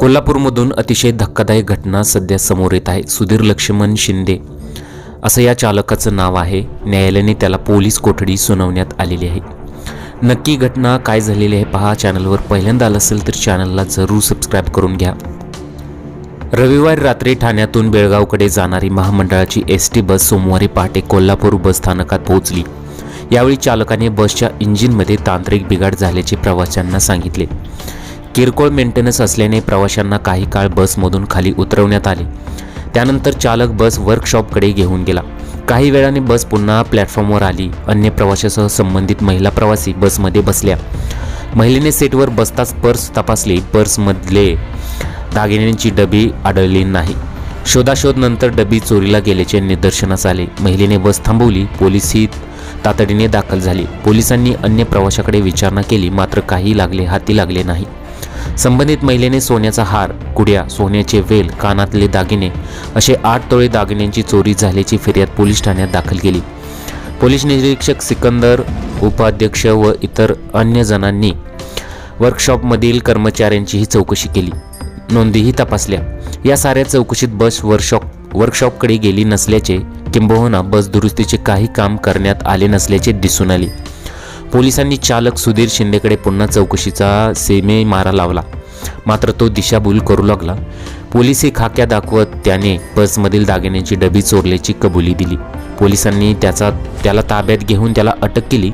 कोल्हापूरमधून अतिशय धक्कादायक घटना सध्या समोर येत आहे. सुधीर लक्ष्मण शिंदे असं या चालकाचं नाव आहे. न्यायालयाने त्याला पोलीस कोठडी सुनावण्यात आलेली आहे. नक्की घटना काय झालेली आहे पहा. चॅनलवर पहिल्यांदा आलं असेल तर चॅनलला जरूर सबस्क्राईब करून घ्या. रविवारी रात्री ठाण्यातून बेळगावकडे जाणारी महामंडळाची एस टी बस सोमवारी पहाटे कोल्हापूर बस स्थानकात पोहोचली. यावेळी चालकाने बसच्या इंजिनमध्ये तांत्रिक बिघाड झाल्याचे प्रवाशांना सांगितले. किरकोळ मेंटेनन्स असल्याने प्रवाशांना काही काळ बसमधून खाली उतरवण्यात आले. त्यानंतर चालक बस वर्कशॉपकडे घेऊन गेला. काही वेळाने बस पुन्हा प्लॅटफॉर्मवर आली. अन्य प्रवाशासह संबंधित महिला प्रवासी बसमध्ये बसल्या. महिलेने सीटवर बसताच पर्स तपासली. पर्समधले दागिन्यांची डबी आढळली नाही. शोधाशोध नंतर डबी चोरीला गेल्याचे निदर्शनास आले. महिलेने बस थांबवली. पोलिसही तातडीने दाखल झाली. पोलिसांनी अन्य प्रवाशाकडे विचारणा केली. मात्र काही लागले हाती लागले नाही. संबंधित महिलेने सोन्याचा हार कुड्या सोन्याचे वेल कानातले दागिने असे आठ तोळे दागिन्यांची चोरी झाल्याची फिर्याद पोलीस ठाण्यात दाखल केली. पोलीस निरीक्षक सिकंदर उपाध्यक्ष व इतर अन्य जणांनी वर्कशॉपमधील कर्मचाऱ्यांचीही चौकशी केली. नोंदीही तपासल्या. या साऱ्या चौकशीत बस वर्कशॉप वर्कशॉपकडे गेली नसल्याचे किंबहुना बस दुरुस्तीचे काही काम करण्यात आले नसल्याचे दिसून आले. पोलिसांनी चालक सुधीर शिंदेकडे पुन्हा चौकशीचा सेमे मारा लावला. मात्र तो दिशाभूल करू लागला. पोलिसी खाक्या दाखवत त्याने बसमधील दागिन्यांची डबी चोरल्याची कबुली दिली. पोलिसांनी त्याचा त्याला ताब्यात घेऊन त्याला अटक केली.